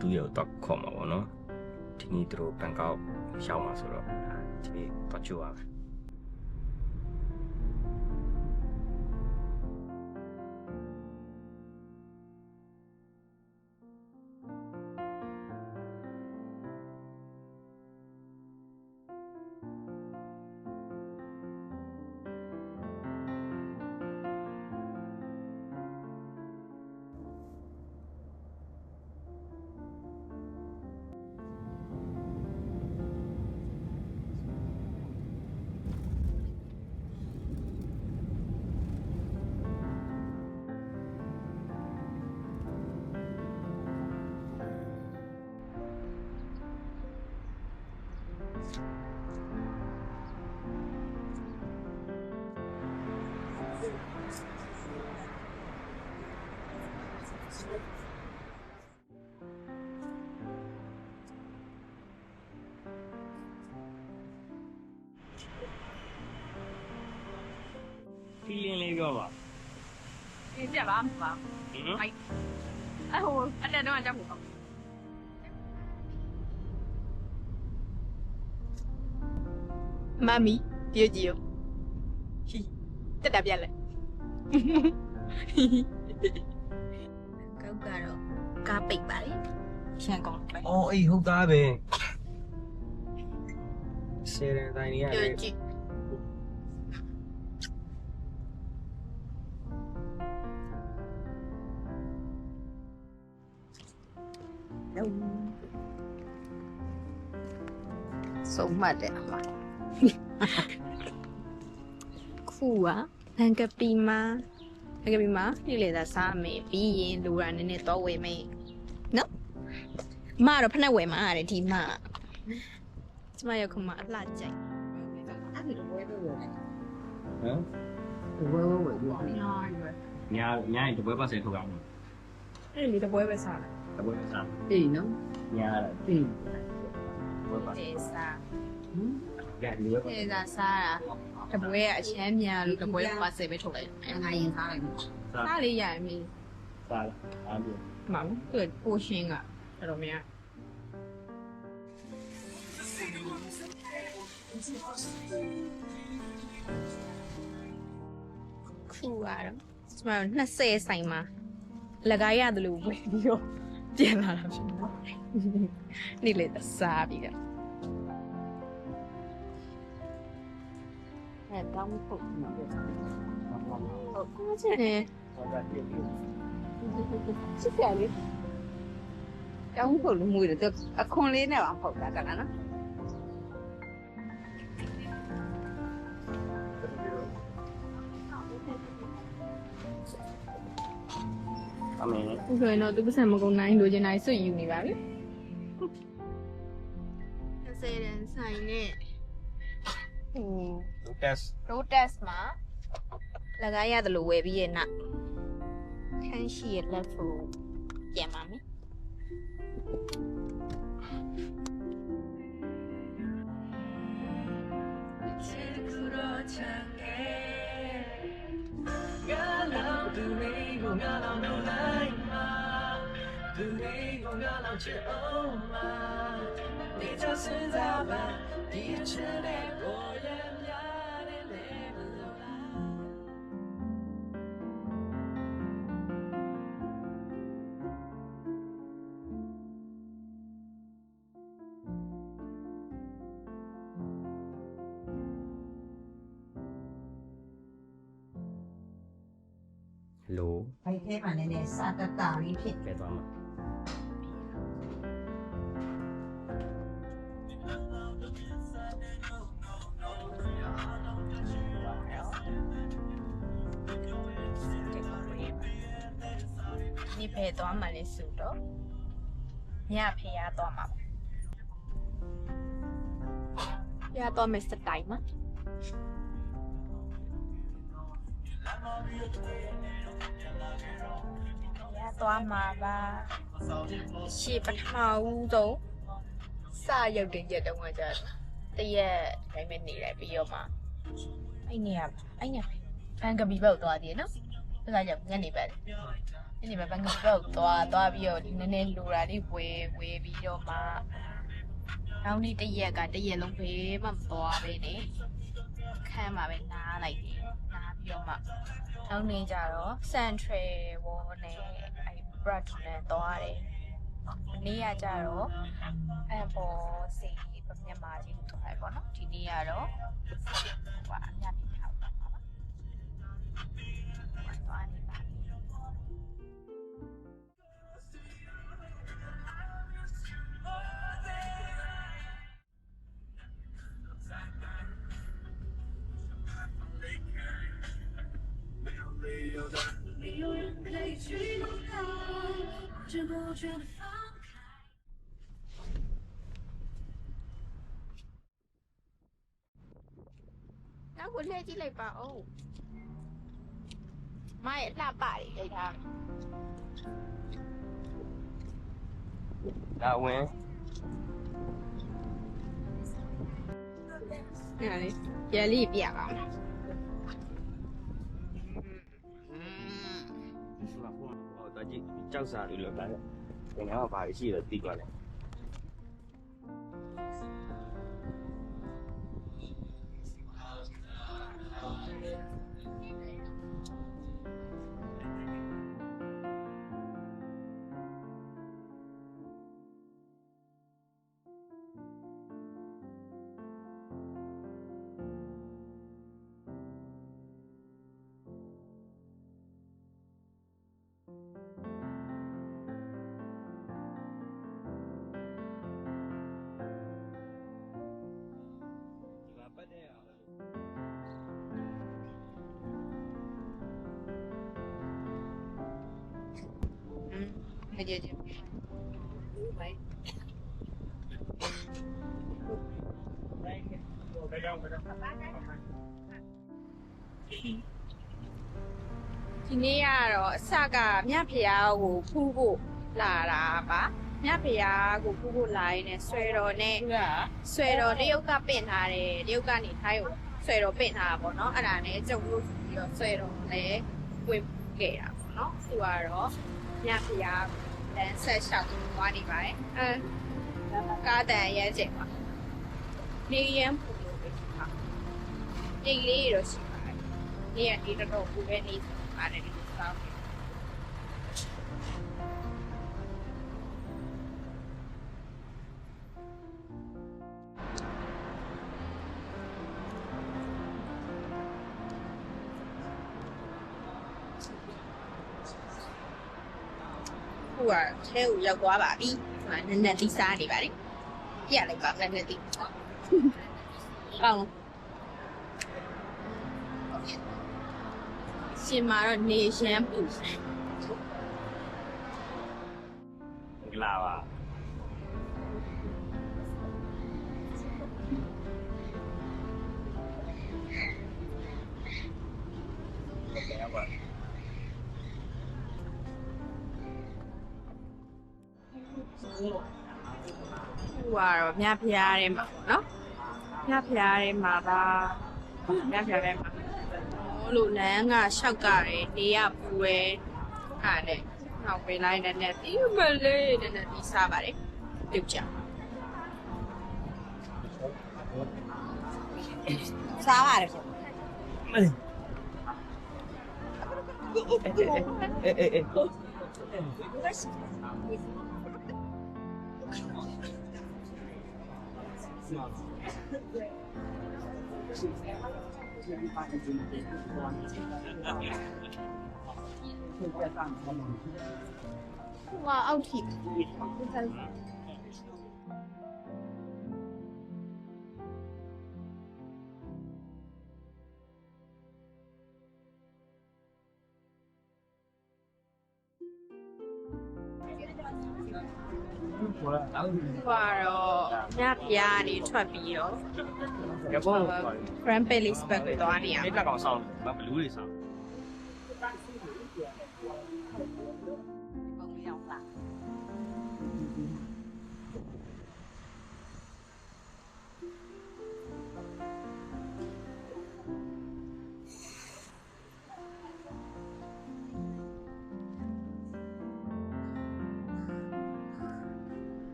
တူရဲ့ကိုတော့ခေါ်မှာပေါ့နော်ဒီနေ့သူတို့ဘန်ကောက်ရောက်မှာဆိုတော့ဒီနေ့တော့ကြိုရမယ် ပြောပါပြည့်ပြပါမှာဟင်အဲ့အဟိုအဲ့တဲ့တော့အကြောက်ဘူးမမီပြောကြည့်ရောဟီတက်တာပြက်လက်ကောက်ကတော့ကားပိတ်ပါလေရှန်ကောင်းအော်အေးဟုတ်သားပဲဆယ်တန်တိုင်းနေရတယ်ပြောကြည့် လုံးဆုံးမှတ်တယ်အမခုကဘန်ကပီမာဘန်ကပီမာနေ့လေသာစားမယ်ပြီးရင်လိုတာနည်းနည်းတော့ဝယ်မယ်နော်မတော့ဖက်နဲ့ဝယ်မှာရတယ်ဒီမကျမရောက်ခမအလှကြိုက်အဲ့ဒီဝယ်လို့ရတယ်ဟမ်ဝယ်ဝယ်ဝယ်ညာညာတပွဲပါစေထုတ်အောင်အဲ့ဒီတပွဲပဲစားတယ် တပွဲပါစားအေးနော်ညာလာအေးတပွဲပါတေးစားကဲဒီလိုပါတေးစားစားတာတပွဲကအချမ်းများလို့တပွဲပါစေပဲထုတ်လိုက်အဲ့ငါရင်စားလိုက်ပြီစားစားလေးရမီစားအားပြမမသူ့ပိုရှင်းကတော်တော်များခုကတော့ကျွန်တော်20ဆိုင်မှာလကားရတယ်လို့ဝယ်ပြီးတော့ ပြန်လာတာဖြစ်နော်နေလေသစားပြီးတော့အဲတောင်းဖို့ဟုတ်ကိုချင်တယ်ဟုတ်ကဲ့ပြည့်ပြီချစ်စရာလေးတောင်းဖို့လို့မွေးတယ်အခွန်လေးနဲ့ပါဖောက်တာကနော် အမေ။ဆိုရင်တော့သူပတ်စံမကုန်နိုင်လိုချင်တိုင်းစွတ်ယူနေပါပြီ။30ရန်ဆိုင်နဲ့ဟို lotus Lotus မှာလကားရတယ်လို့ဝယ်ပြီးရဲ့နောက်ခန်းရှိရဲ့ left ကိုပြန်ပါမယ်လိုဘိုက် 对你用热闹去欧吗？你就是他吧，你吃的我也。รู้ไปเทพาในเนสอัตตาวิพิตไปต่อมา မှာဒီဖဲသွားမှလည်းစုတော့ညဖေရသွားမှာပါရတော့မစ္စတိုင်မှာရသွားမှာပါရှေ့ပထမဦးဆုံးစရုပ်တင်ချက်တုန်းကကြာတရက်ဒါပေမဲ့နေလိုက်ပြီးတော့မှအဲ့နေရအဲ့နေဘန်ကဘီဘက်ကိုသွားသေးတယ်နော်အဲ့ဒါကြောင့်ညနေပဲ ညနေပဲဘန်ကဘက်ကိုသွားသွားပြီးတော့ဒီနည်းနည်းလိုတာလေးဝယ်ဝယ်ပြီးတော့မှနောက်နေ့တစ်ရက်ကတစ်ရက်လုံးပဲမှမသွားပဲနဲ့ခန်းမှာပဲနားလိုက်တယ်နားပြီးတော့မှနောက်နေ့ကျတော့ Central Wall နဲ့အဲ Brad နဲ့သွားတယ်ဒီနေ့ကကျတော့အပေါ်စီပမြတ်မာကြီးကိုသွားတယ်ပေါ့နော်ဒီနေ့ကတော့ဟိုအများကြီးထောက်ပါပါသွားနေပါ ပြီနောက်ကိုလှည့်ကြည့်လိုက်ပါဦးမရဲ့လှပတွေလိုက်တာဒါဝင်ညာလေရလေးပြပါမယ်ဟို ဟိုတော့ကြည့်ကြောက်စားလို့လော มမကြည့်ကြည့်ဘိုင်ဒီနေ့ကတော့အစကမြဖျားကိုဖူးဖို့လာတာပါမြဖျားကိုဖူးဖို့လာရင်းနဲ့ဆွဲတော်နဲ့ဆွဲတော်တရုတ်ကပင့်ထားတယ်တရုတ်ကနေထိုင်းကိုဆွဲတော်ပင့်ထားတာပေါ့နော်အဲ့ဒါနဲ့ကြုံလို့ဆိုပြီးတော့ဆွဲတော်လည်းဝင်ခဲ့တာပေါ့နော်သူကတော့မြဖျား လမ်းဆက်လျှောက်ပြီးသွားနေပါတယ်အဲကားတန်ရဲကျင်ပါနေရန်ပူလို့ပဲဒီမှာဒီလေးတော့ရှိပါတယ်နေရဒီတော့တော့ပူပဲနေပါတယ်ဒီလိုစောင်းနေ ခုကထဲကိုရောက်သွားပါပြီ။ဟာနက်နက်သီးစားနေပါလေ။ပြလိုက်ပါနက်နက်သီး။ကောင်းရှင်မာတော့နေရှမ်းပူကလာပါဟုတ်ပါ ခုကတော့မြဖျားထဲမှာပေါ့နော်။မြဖျားထဲမှာပါမြဖျားထဲမှာဟိုလိုလမ်းကရှောက်ကတယ်နေရပူရဲဟာနဲ့နောက်ဝင်လိုက်တဲ့နဲ့ဒီမလေးတဲ့နဲ့ဒီစားပါတယ်ပြုတ်ကြစားပါတယ်ရှင်မလေးအေးအေးအေး ဟိုကအောက်ထိဟိုကတော့ ဟိုကတော့ညပြားနေထွက်ပြီးတော့ ရပုံ Grand Palace ဘက်ကိုသွားနေရ မိတ်ကောင်ဆောင်မဘလူးတွေဆောင်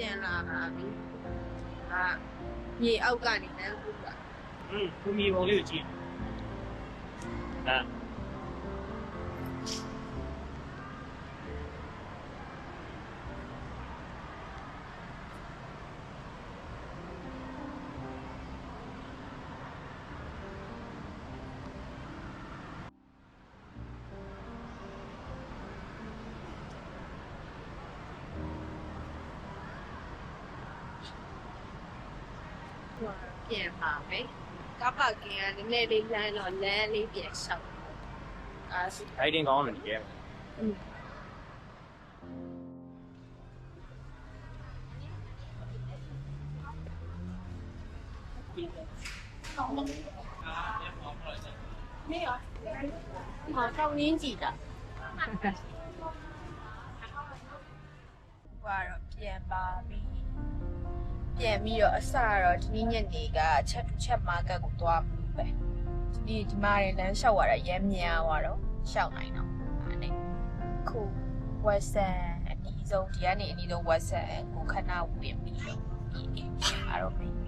ပြန်လာပါပြီအာမြေအောက်ကနေလမ်းကူတာอืมကိုမြေပုံလေးကိုကြည့်အာ ပြန်ပါမယ်ကပ်ပါကင်ကနည်းနည်းလေးလမ်းတော့လမ်းလေးပြန်လျှောက်အာစီ ဒိုင်တင်ကောင်းတယ်ဒီကဲ 好少年级的ကတော့ပြန် ပါပြီပြန်ပြီးတော့အစတော့ဒီနေ့ညနေကချက်တူချက်မာကတ်ကိုသွားမှုပဲဒီဒီမှာလည်းလမ်းလျှောက်ရတာရမ်းမြန်သွားတော့ရှောက်နိုင်တော့အဲ့နဲ့ခုဝက်ဆန်အနီးဆုံးဒီကနေအနီးဆုံးဝက်ဆန်ကိုခဏဝင်ပြီးတော့ဒီအိမ်ပြန်လာတော့မင်း